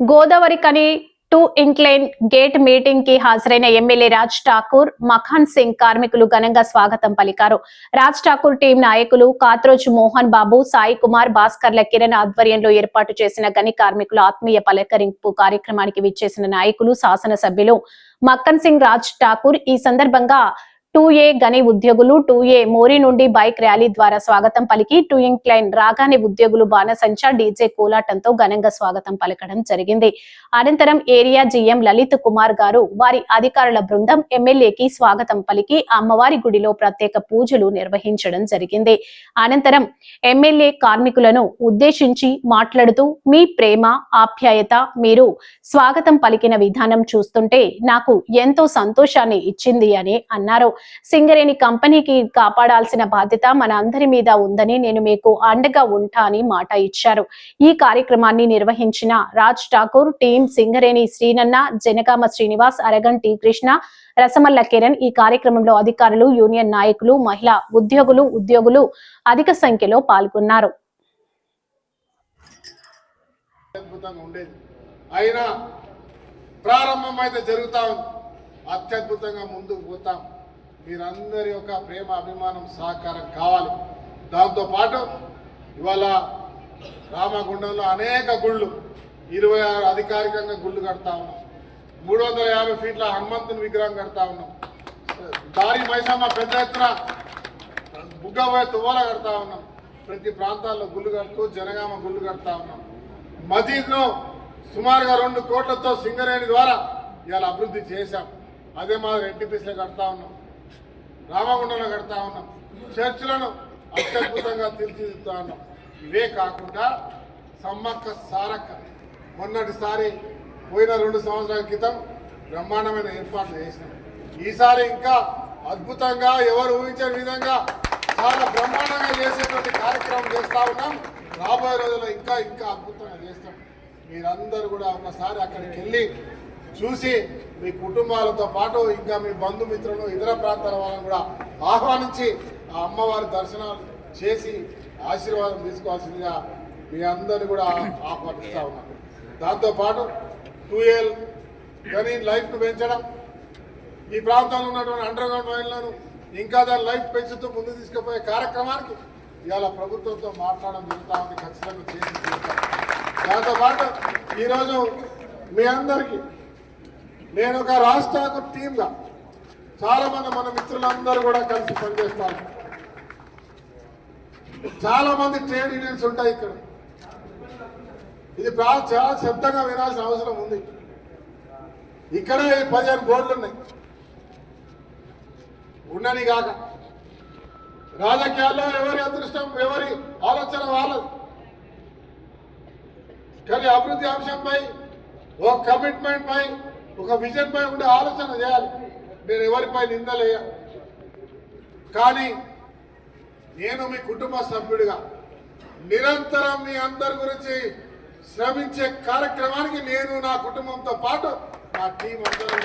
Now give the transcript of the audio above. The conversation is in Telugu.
గోదావరి కని టూ ఇంక్లైన్ గేట్ మీటింగ్కి హాజరైన ఎమ్మెల్యే రాజ్ ఠాకూర్ మఖాన్ సింగ్ కార్మికులు ఘనంగా స్వాగతం పలికారు. రాజ్ ఠాకూర్ టీం నాయకులు కాత్రోజ్ మోహన్ బాబు సాయి కుమార్ భాస్కర్ల కిరణ్ ఆధ్వర్యంలో ఏర్పాటు చేసిన గని కార్మికుల ఆత్మీయ పలకరింపు కార్యక్రమానికి విచ్చేసిన నాయకులు శాసనసభ్యులు మక్కన్ సింగ్ రాజ్ ఠాకూర్. ఈ సందర్భంగా టూ ఏ గని ఉద్యోగులు టూ ఏ మోరీ నుండి బైక్ ర్యాలీ ద్వారా స్వాగతం పలికి టూ ఇంక్లైన్ రాగానే ఉద్యోగులు బాణసంచా డీజే కోలాటంతో ఘనంగా స్వాగతం పలకడం జరిగింది. అనంతరం ఏరియా జీఎం లలిత్ కుమార్ గారు వారి అధికారుల బృందం ఎమ్మెల్యేకి స్వాగతం పలికి అమ్మవారి గుడిలో ప్రత్యేక పూజలు నిర్వహించడం జరిగింది. అనంతరం ఎమ్మెల్యే కార్మికులను ఉద్దేశించి మాట్లాడుతూ మీ ప్రేమ ఆప్యాయత మీరు స్వాగతం పలికిన విధానం చూస్తుంటే నాకు ఎంతో సంతోషాన్ని ఇచ్చింది అని అన్నారు. సింగరేణి కంపెనీకి కాపాడాల్సిన బాధ్యత మన అందరి మీద ఉందని నేను మీకు అండగా ఉంటా అని మాట ఇచ్చారు. ఈ కార్యక్రమాన్ని నిర్వహించిన రాజ్ ఠాకూర్ టీం సింగరేణి శ్రీనన్న జనగామ శ్రీనివాస్ అరగన్ టి కృష్ణ రసమల్ల కిరణ్ ఈ కార్యక్రమంలో అధికారులు యూనియన్ నాయకులు మహిళా ఉద్యోగులు ఉద్యోగులు అధిక సంఖ్యలో పాల్గొన్నారు. అయినా ప్రారంభం అయితే అత్యద్భుతంగా ముందుకు పోతాం. మీరందరి యొక్క ప్రేమ అభిమానం సహకారం కావాలి. దాంతోపాటు ఇవాళ రామగుండంలో అనేక గుళ్ళు ఇరవై ఆరు అధికారికంగా గుళ్ళు కడతా ఉన్నాం. మూడు వందల యాభై ఫీట్ల హనుమంతుని విగ్రహం కడతా ఉన్నాం. దారి మైసమ్మ పెద్ద ఎత్తున బుగ్గబోయే తువ్వాల కడతా ఉన్నాం. ప్రతి ప్రాంతాల్లో గుళ్ళు కడుతూ జనగామ గుళ్ళు కడతా ఉన్నాం. మసీద్ను సుమారుగా రెండు కోట్లతో సింగరేణి ద్వారా ఇవాళ అభివృద్ధి చేశాం. అదే మాదిరి ఎన్టీపీసీలో కడతా ఉన్నాం. రామగుండంలో కడతా ఉన్నాం. చర్చిలను అత్యద్భుతంగా తీర్చిదిద్దుతా ఉన్నాం. ఇవే కాకుండా సమ్మక్క సారక్క మొన్నటిసారి పోయిన రెండు సంవత్సరాల క్రితం బ్రహ్మాండమైన ఏర్పాట్లు చేసినాం. ఈసారి ఇంకా అద్భుతంగా ఎవరు ఊహించని విధంగా చాలా బ్రహ్మాండంగా చేసేటువంటి కార్యక్రమం చేస్తూ ఉన్నాం. రాబోయే రోజుల్లో ఇంకా ఇంకా అద్భుతంగా చేస్తాం. మీరందరూ కూడా ఒకసారి అక్కడికి వెళ్ళి చూసి మీ కుటుంబాలతో పాటు ఇంకా మీ బంధుమిత్రులు ఇతర ప్రాంతాల వాళ్ళని కూడా ఆహ్వానించి ఆ అమ్మవారి దర్శనాలు చేసి ఆశీర్వాదం తీసుకోవాల్సిందిగా మీ అందరిని కూడా ఆహ్వానిస్తా ఉన్నాను దాంతోపాటు టూ కానీ లైఫ్ను పెంచడం ఈ ప్రాంతంలో ఉన్నటువంటి అండర్ గ్రౌండ్ మైన్లను ఇంకా దాని లైఫ్ పెంచుతూ ముందు తీసుకుపోయే కార్యక్రమానికి ఇవాళ ప్రభుత్వంతో మాట్లాడడం జరుగుతా ఉంది ఖచ్చితంగా చేసి దాంతోపాటు ఈరోజు మీ అందరికీ నేను ఒక రాష్ట్ర టీమ్గా చాలా మంది మన మిత్రులందరూ కూడా కలిసి పనిచేస్తాను చాలా మంది ట్రేడ్ యూనియన్స్ ఉంటాయి ఇక్కడ. ఇది చాలా శబ్దంగా వినాల్సిన అవసరం ఉంది. ఇక్కడే ఈ పదిహేను బోర్డులు ఉన్నాయి. ఉండని కాక. రాజకీయాల్లో ఎవరి అదృష్టం ఎవరి ఆలోచన వాళ్ళది. కానీ అభివృద్ధి అంశంపై ఒక కమిట్మెంట్ పై ఒక విజన్ పై ఉండే ఆలోచన చేయాలి. నేను ఎవరిపై నిందలేయ? కానీ నేను మీ కుటుంబ సభ్యుడిగా నిరంతరం మీ అందరి గురించి శ్రమించే కార్యక్రమానికి నేను నా కుటుంబంతో పాటు నా టీం అందరూ